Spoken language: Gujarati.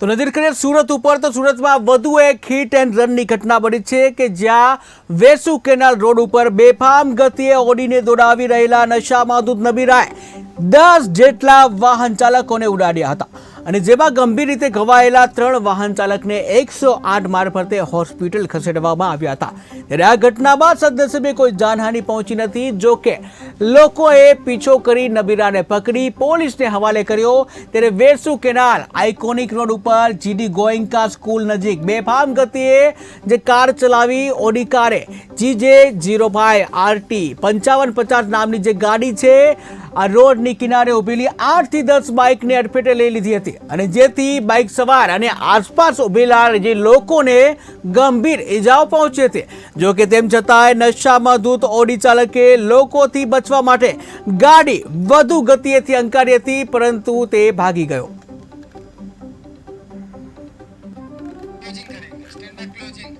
તો નજર કરીએ સુરત ઉપર તો સુરતમાં વધુ એક હિટ એન્ડ રનની ઘટના બની છે કે જ્યાં વેસુ કેનાલ રોડ ઉપર બેફામ ગતિએ ઓડીને દોડાવી રહેલા નશામાં દૂધ નબીરાએ દસ જેટલા વાહન ચાલકોને ઉડાડ્યા હતા. અને જેમાં ગંભીર રીતે ઘવાયેલા ત્રણ વાહન ચાલકને એકસો આઠ મારફતે હોસ્પિટલ ખસેડવામાં આવ્યા હતા. ત્યારે આ ઘટનામાં સદનસીબે કોઈ જાનહાનિ પહોંચી નથી. જો કે લોકોએ પીછો કરી નબીરાને પકડી, પોલીસને હવાલે કર્યો. ત્યારે વેસુ કેનાલ, આઇકોનિક રોડ ઉપર જીડી ગોયંકા સ્કૂલ નજીક બેફામ ગતિએ જે કાર ચલાવી ઓડી કારે જીજે જીરો ફાઈવ આરટી પંચાવન પચાસ નામની જે ગાડી છે, આ રોડની કિનારે ઊભેલી આઠથી દસ બાઇકને અડફેટે લઈ લીધી હતી. અને જેથી બાઇક સવાર અને આસપાસ ઉભેલા જે લોકોને ગંભીર ઈજાઓ પહોંચે છે. જો કે તેમ છતાંય નશામાં ધૂત ઓડી ચાલકે લોકોથી બચવા માટે ગાડી વધુ ગતિએથી અંકારી હતી, પરંતુ તે ભાગી ગયો. ક્લોઝિંગ